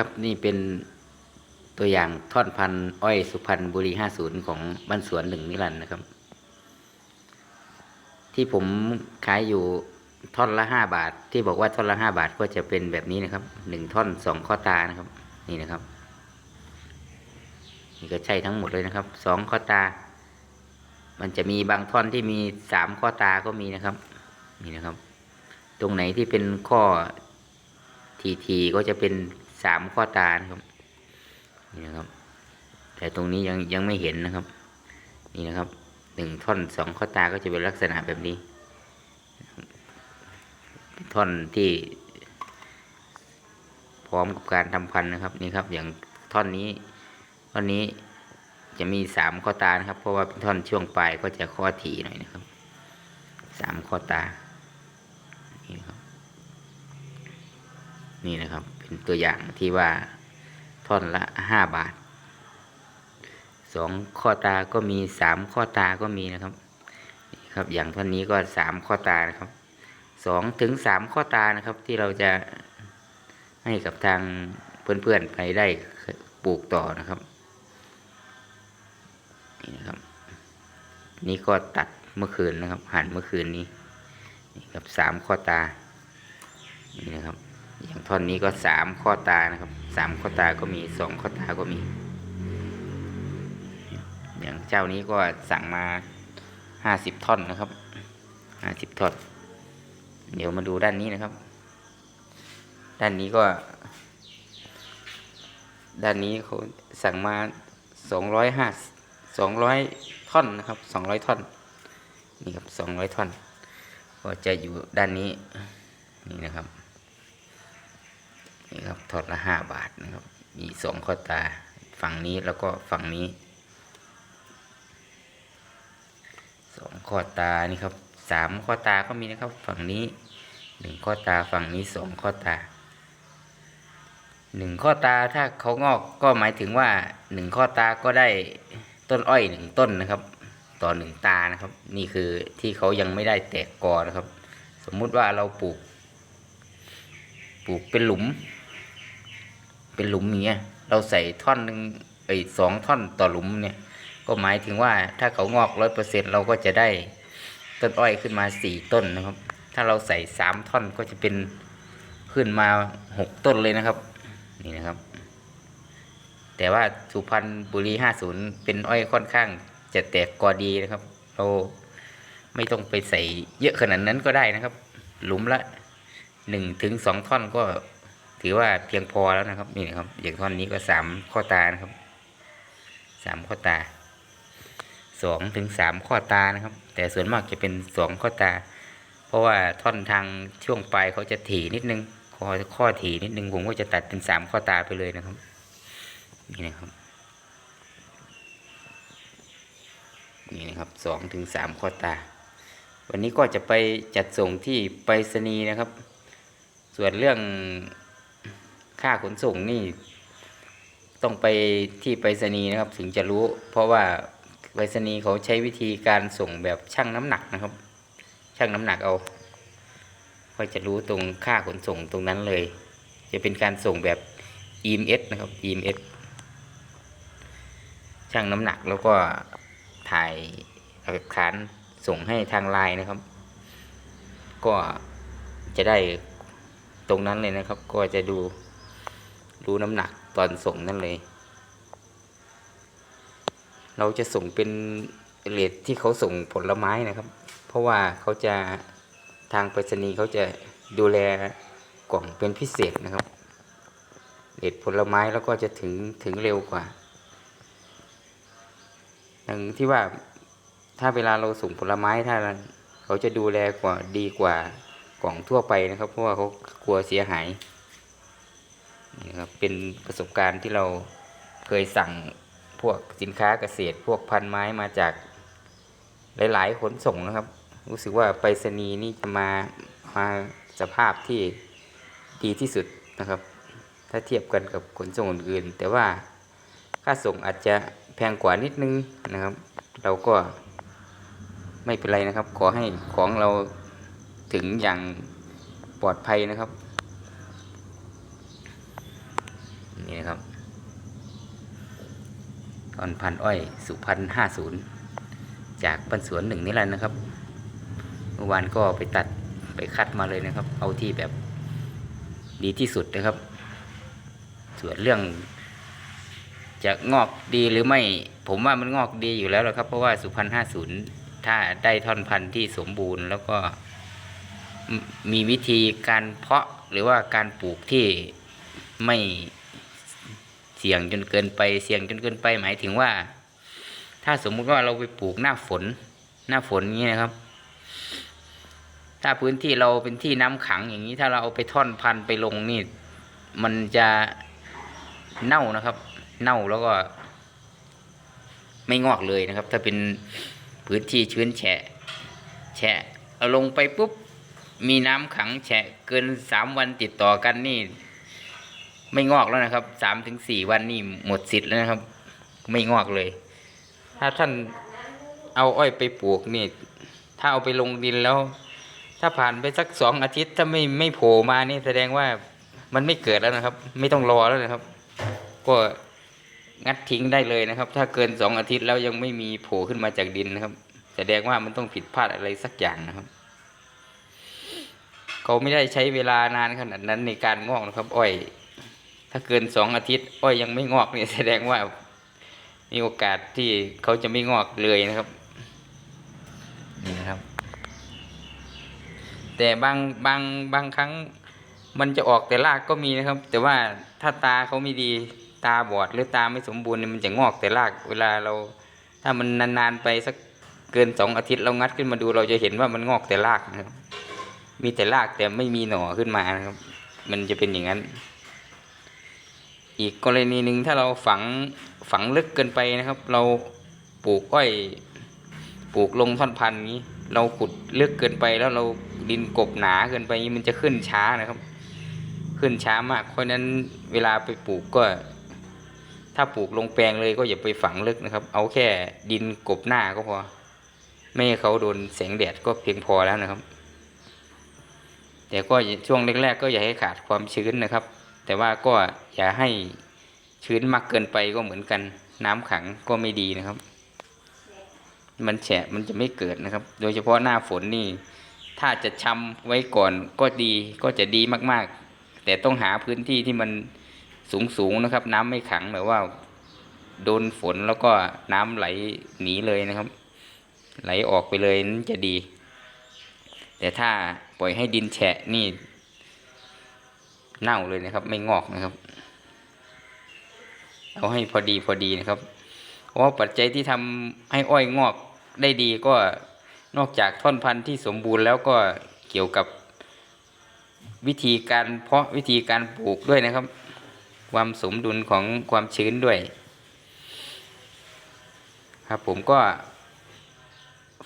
ครับนี่เป็นตัวอย่างท่อนพันธุ์อ้อยสุพรรณบุรี50ของบ้านสวนหนึ่งนิรันดร์นะครับ ที่ผมขายอยู่ท่อนละ5บาท ที่บอกว่าท่อนละ5บาทก็จะเป็นแบบนี้นะครับหนึ่งท่อนสองข้อตานะครับ นี่นะครับ นี่ก็ใช่ทั้งหมดเลยนะครับสองข้อตา มันจะมีบางท่อนที่มีสามข้อตาก็มีนะครับ นี่นะครับ ตรงไหนที่เป็นข้อทีทีก็จะเป็น สามข้อตานะครับนี่นะครับ แต่ตรงนี้ยังยังไม่เห็นนะครับ นี่นะครับหนึ่งท่อนสองข้อตาก็จะเป็นลักษณะแบบนี้ ท่อนที่ พร้อมกับการทำพันธุ์นะครับนี่ครับ อย่างท่อนนี้ท่อนนี้จะมีสามข้อตานะครับ เพราะว่าเป็นท่อนช่วงปลายก็จะข้อถี่หน่อยนะครับสามข้อตานี่นะครับนี่นะครับ เป็นตัวอย่างที่ว่าท่อนละห้าบาทสองข้อตาก็มีสามข้อตาก็มีนะครับนี่ครับอย่างท่อนนี้ก็สามข้อตานะครับสองถึงสามข้อตานะครับที่เราจะให้กับทางเพื่อนๆไปได้ปลูกต่อนะครับนี่นะครับ นี่ก็ตัดเมื่อคืนนะครับ หั่นเมื่อคืนนี้นี่ครับสามข้อตานี่นะครับ ท่อนนี้ก็สามข้อตานะครับสามข้อตาก็มีสองข้อตาก็มี อย่างเจ้านี้ก็สั่งมาห้าสิบท่อนนะครับห้าสิบท่อน เดี๋ยวมาดูด้านนี้นะครับ ด้านนี้ก็ ด้านนี้เขาสั่งมาสองร้อยห้าสองร้อยท่อนนะครับสองร้อยท่อน นี่ครับสองร้อยท่อน ก็จะอยู่ด้านนี้ นี่นะครับ นี่ครับทอดละห้าบาทนะครับ มีสองข้อตาฝั่งนี้แล้วก็ฝั่งนี้สองข้อตานี่ครับสามข้อตาก็มีนะครับ ฝั่งนี้หนึ่งข้อตาฝั่งนี้สองข้อตาหนึ่งข้อตาถ้าเขางอกก็หมายถึงว่าหนึ่งข้อตาก็ได้ต้นอ้อยหนึ่งต้นนะครับ ต่อหนึ่งตานะครับ นี่คือที่เขายังไม่ได้แตกกอนะครับ สมมุติว่าเราปลูก ปลูกเป็นหลุม เป็นหลุมอย่างเงี้ยเราใส่ท่อนหนึ่งไอ้สองท่อนต่อหลุมเนี่ยก็หมายถึงว่าถ้าเขางอกร้อยเปอร์เซ็นเราก็จะได้ต้นอ้อยขึ้นมาสี่ต้นนะครับ ถ้าเราใส่สามท่อนก็จะเป็นขึ้นมาหกต้นเลยนะครับ นี่นะครับ แต่ว่าสุพรรณบุรีห้าศูนย์เป็นอ้อยค่อนข้างจะแตกกอดีนะครับ เราไม่ต้องไปใส่เยอะขนาดนั้นก็ได้นะครับ หลุมละหนึ่งถึงสองท่อนก็ ถือว่าเพียงพอแล้วนะครับ นี่นะครับอย่างท่อนนี้ก็สามข้อตานะครับสามข้อตาสองถึงสามข้อตานะครับ แต่ส่วนมากจะเป็นสองข้อตา เพราะว่าท่อนทางช่วงปลายเขาจะถี่นิดนึงข้อข้อถี่นิดนึงผมก็จะตัดเป็นสามข้อตาไปเลยนะครับ นี่นะครับ นี่นะครับสองถึงสามข้อตา วันนี้ก็จะไปจัดส่งที่ไปรษณีย์นะครับ ส่วนเรื่อง ค่าขนส่งนี่ ต้องไปที่ไปรษณีย์นะครับ ถึงจะรู้ เพราะว่าไปรษณีย์เขาใช้วิธีการส่งแบบชั่งน้ำหนักนะครับ ชั่งน้ำหนักเอาก็จะรู้ตรงค่าขนส่งตรงนั้นเลย จะเป็นการส่งแบบ EMS นะครับ EMS ชั่งน้ำหนักแล้วก็ถ่ายหลักฐานส่งให้ทางไลน์นะครับ ก็จะได้ตรงนั้นเลยนะครับ ก็จะดู ดูน้ำหนักตอนส่งนั่นเลย เราจะส่งเป็นเลทที่เขาส่งผลไม้นะครับ เพราะว่าเขาจะทางไปรษณีย์เขาจะดูแลกล่องเป็นพิเศษนะครับเลทผลไม้แล้วก็จะถึงถึงเร็วกว่าอย่างที่ว่าถ้าเวลาเราส่งผลไม้ถ้าเขาจะดูแลกว่าดีกว่ากล่องทั่วไปนะครับ เพราะว่าเขากลัวเสียหาย นี่ครับเป็นประสบการณ์ที่เราเคยสั่งพวกสินค้าเกษตร พวกพันไม้มาจากหลาย ๆ ขนส่งนะครับ รู้สึกว่าไปรษณีย์นี่จะมามาสภาพที่ดีที่สุดนะครับ ถ้าเทียบกันกับขนส่งอื่น แต่ว่าค่าส่งอาจจะแพงกว่านิดนึงนะครับ เราก็ไม่เป็นไรนะครับ ขอให้ของเราถึงอย่างปลอดภัยนะครับ นะครับท่อนพันอ้อยสุพรรณห้าศูนย์จากปันสวนหนึ่งนี่แหละนะครับ เมื่อวานก็ไปตัดไปคัดมาเลยนะครับ เอาที่แบบดีที่สุดนะครับ ส่วนเรื่อง จะงอกดีหรือไม่ ผมว่ามันงอกดีอยู่แล้วละครับ เพราะว่าสุพรรณห้าศูนย์ถ้าได้ท่อนพันธุ์ที่สมบูรณ์ แล้วก็มมีวิธีการเพาะหรือว่าการปลูกที่ไม่ เสี่ยงจนเกินไปเสี่ยงจนเกินไปหมายถึงว่า ถ้าสมมุติว่าเราไปปลูกหน้าฝน หน้าฝนอย่างนี้นะครับ ถ้าพื้นที่เราเป็นที่น้ำขังอย่างนี้ถ้าเราเอาไปท่อนพันไปลงนี่ มันจะเน่านะครับ เน่าแล้วก็ ไม่งอกเลยนะครับ ถ้าเป็นพื้นที่ชื้นแฉะ แฉะเอาลงไปปุ๊บมีน้ำขังแฉะเกินสามวันติดต่อกันนี่ ไม่งอกแล้วนะครับสามถึงสี่วันนี่หมดสิทธิ์แล้วนะครับ ไม่งอกเลย ถ้าท่านเอาอ้อยไปปลูกนี่ ถ้าเอาไปลงดินแล้ว ถ้าผ่านไปสักสองอาทิตย์ถ้าไม่ไม่โผล่มานี่แสดงว่ามันไม่เกิดแล้วนะครับ ไม่ต้องรอแล้วนะครับ ก็งัดทิ้งได้เลยนะครับ ถ้าเกินสองอาทิตย์แล้วยังไม่มีโผล่ขึ้นมาจากดินนะครับ แสดงว่ามันต้องผิดพลาดอะไรสักอย่างนะครับเขาไม่ได้ใช้เวลานานขนาดนั้นในการงอกนะครับ อ้อย ถ้าเกินสองอาทิตย์อ้อยยังไม่งอกเนี่ยแสดงว่า มีโอกาสที่เขาจะไม่งอกเลยนะครับ นี่นะครับ แต่บางบางบางครั้งมันจะออกแต่รากก็มีนะครับ แต่ว่าถ้าตาเขาไม่ดีตาบอดหรือตาไม่สมบูรณ์เนี่ยมันจะงอกแต่รากเวลาเรา ถ้ามันนานๆไปสักเกินสองอาทิตย์เรางัดขึ้นมาดูเราจะเห็นว่ามันงอกแต่รากนะครับ มีแต่รากแต่ไม่มีหน่อขึ้นมานะครับ มันจะเป็นอย่างนั้น อีกกรณีหนึ่งถ้าเราฝังฝังลึกเกินไปนะครับ เราปลูกอ้อยปลูกลงท่อนพันธุ์อย่างนี้ เราขุดลึกเกินไปแล้วเราดินกบหนาเกินไปมันจะขึ้นช้านะครับ ขึ้นช้ามากเพราะนั้นเวลาไปปลูกก็ ถ้าปลูกลงแปลงเลยก็อย่าไปฝังลึกนะครับ เอาแค่ดินกบหน้าก็พอ ไม่ให้เขาโดนแสงแดดก็เพียงพอแล้วนะครับ แต่ก็ช่วงแรกๆก็อย่าให้ขาดความชื้นนะครับ แต่ว่าก็อย่าให้ชื้นมากเกินไปก็เหมือนกัน น้ำขังก็ไม่ดีนะครับ มันแฉะมันจะไม่เกิดนะครับ โดยเฉพาะหน้าฝนนี่ ถ้าจะชำไว้ก่อนก็ดีก็จะดีมากๆ แต่ต้องหาพื้นที่ที่มันสูงๆนะครับ น้ำไม่ขังแบบว่า โดนฝนแล้วก็น้ำไหลหนีเลยนะครับ ไหลออกไปเลยนั้นจะดี แต่ถ้าปล่อยให้ดินแฉะนี่ เน่าเลยนะครับ ไม่งอกนะครับ เอาให้พอดีพอดีนะครับ เพราะปัจจัยที่ทำให้อ้อยงอกได้ดีก็นอกจากท่อนพันธุ์ที่สมบูรณ์แล้วก็เกี่ยวกับวิธีการเพาะวิธีการปลูกด้วยนะครับ ความสมดุลของความชื้นด้วย ครับผมก็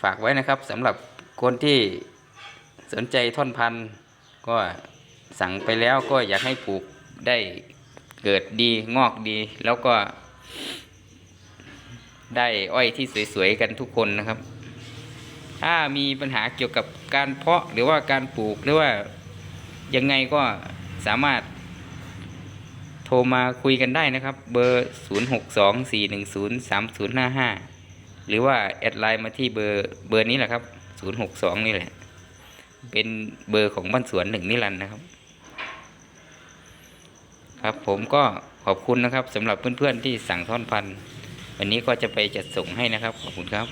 ฝากไว้นะครับสำหรับคนที่สนใจท่อนพันธุ์ก็ สั่งไปแล้วก็อยากให้ปลูกได้เกิดดีงอกดี แล้วก็ ได้อ้อยที่สวยๆกันทุกคนนะครับ ถ้ามีปัญหาเกี่ยวกับการเพาะหรือว่าการปลูกหรือว่ายังไงก็สามารถโทรมาคุยกันได้นะครับ เบอร์ 0624103055 หรือว่าแอดไลน์มาที่เบอร์เบอร์นี้แหละครับ 062 นี่แหละ เป็นเบอร์ของบ้านสวนหนึ่งนิรันดร์นะครับ ครับ ผมก็ขอบคุณนะครับสำหรับเพื่อนๆที่สั่งท่อนพัน วันนี้ก็จะไปจัดส่งให้นะครับ ขอบคุณครับ